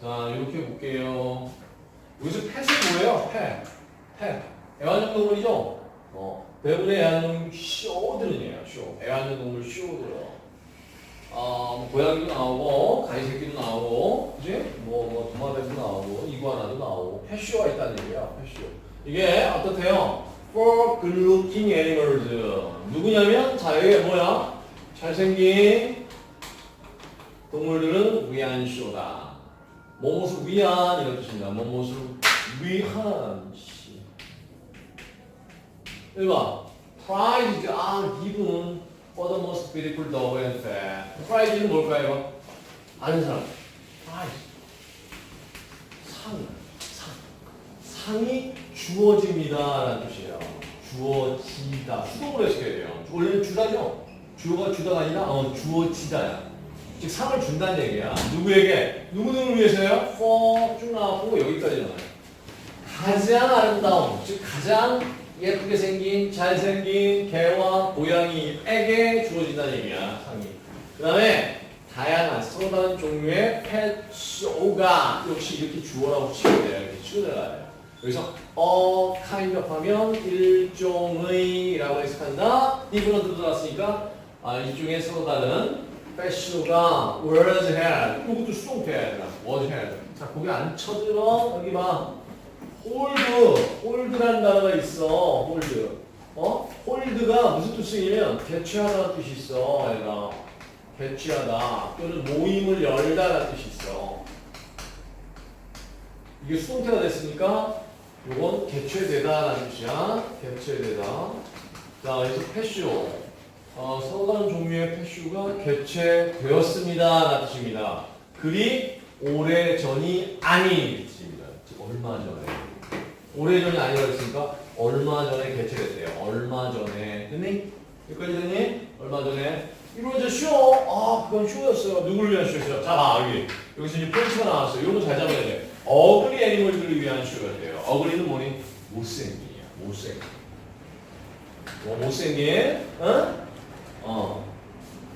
자, 이렇게 볼게요. 여기서 펫이 뭐예요? 펫. 펫. 애완용 동물이죠? 어. 대부분의 애완용 쇼들은이에요. 쇼. 애완용 동물 쇼들. 어, 뭐 고양이도 나오고, 가이새끼도 나오고, 그지? 뭐, 뭐, 도마뱀도 나오고, 이구아나도 나오고, 펫쇼가 있다는 얘기야, 펫쇼. 이게 어떻대요? For good looking animals. 누구냐면, 자, 여기 뭐야? 잘생긴 동물들은 위한 쇼다. 뭐뭇을 위한 이런 뜻입니다. 뭐뭇을 위한 씨. 1번 prize are given for the most beautiful dog and fair. prize는 뭘까요? 아는 사람. prize. 상. 상. 상이 주어집니다 라는 뜻이에요. 주어지다. 수동으로 해석해야 돼요. 원래는 주다죠. 주어가 주다가 아니라 어, 주어지다야. 즉 상을 준다는 얘기야. 누구에게? 누구누구를 위해서요? for 쭉 나왔고 여기까지 나와요. 가장 아름다운, 즉 가장 예쁘게 생긴, 잘생긴 개와 고양이에게 주어진다는 얘기야, 상이. 그 다음에 다양한 서로 다른 종류의 펫쇼가 역시 이렇게 주어라고 치면 돼요. 이렇게 치고 들어가야 돼요. 여기서 a kind of 하면 일종의 라고 해석한다. different도 들어갔으니까 아, 일종의 서로 다른 펫쇼가 was had 이것도 수동태 해야 되나? was had 자, 거기 안 쳐들어. 여기 봐. 홀드, 홀드라는 단어가 있어. 홀드. 어? 홀드가 무슨 뜻이냐면 개취하다는 뜻이 있어. 얘가 개취하다 또는 모임을 열다라는 뜻이 있어. 이게 수동태가 됐으니까 이건 개취되다라는 뜻이야. 개취되다. 자, 그래서 패쇼. 어, 다른 종류의 패쇼가 개최되었습니다 라는 뜻입니다. 그리 오래 전이 아닌 뜻입니다. 즉, 얼마 전에. 오래전이 아니라고 했으니까 얼마 전에 개최됐대요. 얼마 전에. 됐니? 여기까지 됐니? 얼마 전에. 이거 이제 쇼. 아, 그건 쇼였어요. 누구를 위한 쇼였어요? 자, 봐, 여기. 여기서 이제 포인트가 나왔어요. 이거 잘 잡아야 돼. 어글리 애니멀들을 위한 돼요. 어글리는 뭐니? 못생긴이야. 못생긴. 뭐? 어?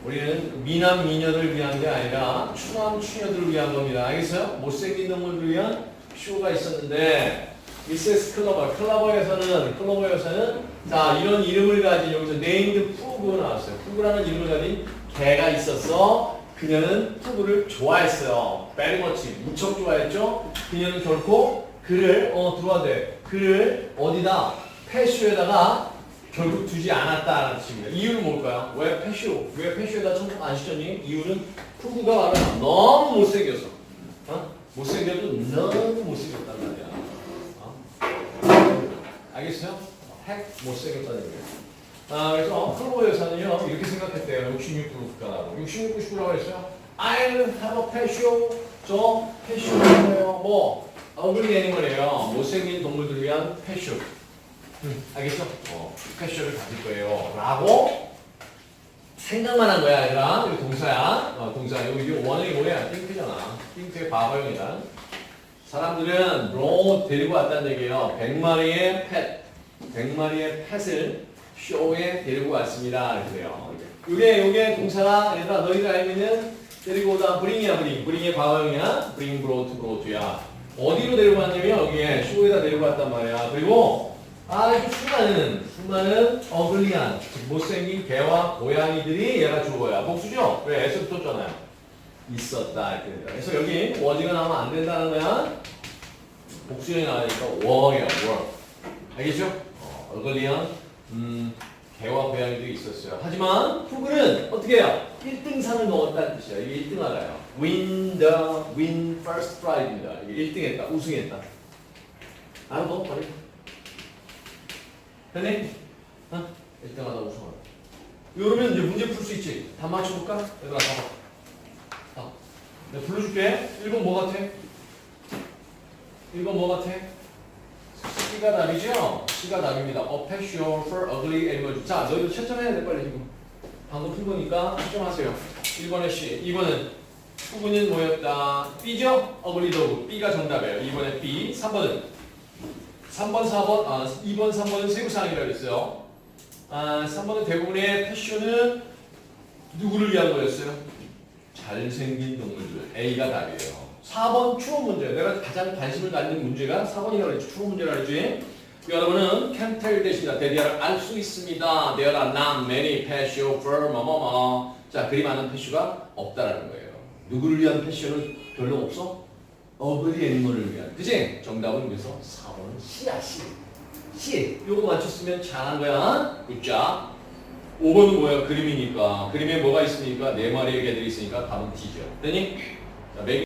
어. 우리는 미남 미녀를 위한 게 아니라 추남 추녀들을 위한 겁니다. 알겠어요? 못생긴 동물을 위한 쇼가 있었는데 미세스 클러버, 클러버에서는 클러버에서는 자 이런 이름을 가진 여기서 네임드 푸그 나왔어요. 푸그라는 이름을 가진 개가 있었어. 그녀는 푸그를 좋아했어요. much 무척 좋아했죠. 그녀는 결코 그를 어 들어와야 돼. 그를 어디다 패쇼에다가 결국 두지 않았다라는 뜻입니다. 이유는 뭘까요? 왜 패쇼? 왜 패쇼에다 천국 안 시켰니? 이유는 푸그가 말하 너무 못생겼어. 어? 못생겨도 너무 못생겼단 말이야. 어? 알겠어요? 핵 못생겼다는 얘기예요. 아, 그래서 클로버 여사는요, 이렇게 생각했대요. 66부 국가라고. 66, 99라고 했어요. I'll have a show. 저 패쇼예요. 뭐, 어글리 애니멀이에요. 못생긴 동물들 위한 패쇼. 음, 알겠죠? 어, 패쇼를 가질 거예요. 라고 생각만 한 거야, 얘들아. 이거 동사야. 어, 동사. 여기 이거 원형이 뭐야? 띵크잖아. 띵크의 과거형이다. 사람들은 로 데리고 왔다는 얘기예요. 100마리의 펫, 100마리의 펫을 쇼에 데리고 왔습니다. 그래요. 이게 이게 동사가 얘들아 너희가 있는 데리고 오다 bring이야 bring, bring의 과거형이야. bring brought brought야. 어디로 데리고 왔냐면 여기에 쇼에다 데리고 왔단 말이야. 그리고 아주 수많은 수많은 어글리한 즉 못생긴 개와 고양이들이 얘가 주어야 복수죠? 왜 S 붙었잖아요. 있었다 이렇게 됩니다. 그래서 여기 워즈가 나오면 안 된다는 거야. 복수형이 나오니까 워예요, 워. 알겠죠? 어, 어글리한 음, 개와 고양이들이 있었어요. 하지만 푸그는 어떻게 해요? 1등상을 넣었다는 뜻이야. 이게 1등 알아요. Win the win first prize입니다. 이게 1등 했다, 우승했다. 알아 너 버리. 됐니? 어? 1등하다 우승하다. 이러면 이제 문제 풀 수 있지. 다 맞춰볼까? 얘들아, 봐봐. 자, 내가 불러줄게. 1번 뭐 같아? 1번 뭐 같아? C가 답이죠? C가 답입니다. A passion for ugly animals. 자, 너희도 채점해야 돼, 빨리 지금. 방금 푼 거니까 채점하세요. 1번에 C. 2번은 후보는 뭐였다? B죠? ugly dog. B가 정답이에요. 2번에 B. 3번은 3번, 4번, 아, 2번, 3번은 세부사항이라고 했어요. 아, 3번은 대부분의 패션은 누구를 위한 거였어요? 잘생긴 동물들. A가 답이에요. 4번 추론 문제. 내가 가장 관심을 갖는 문제가 4번이라고 그랬지. 추론 문제라 그랬지. 여러분은 can tell 대신이다. 대디아를 알수 있습니다. There are not many patio for 뭐뭐뭐. 자, 그리 많은 패슈가 없다라는 거예요. 누구를 위한 패션은 별로 없어? 어그리 애니멀을 위한. 그지? 정답은 그래서 4번은 C야, C. C. 요거 맞췄으면 잘한 거야. 굿자. 5번은 뭐야? 그림이니까. 그림에 뭐가 있으니까 네 마리의 개들이 있으니까 답은 D죠. 되니? 자, 매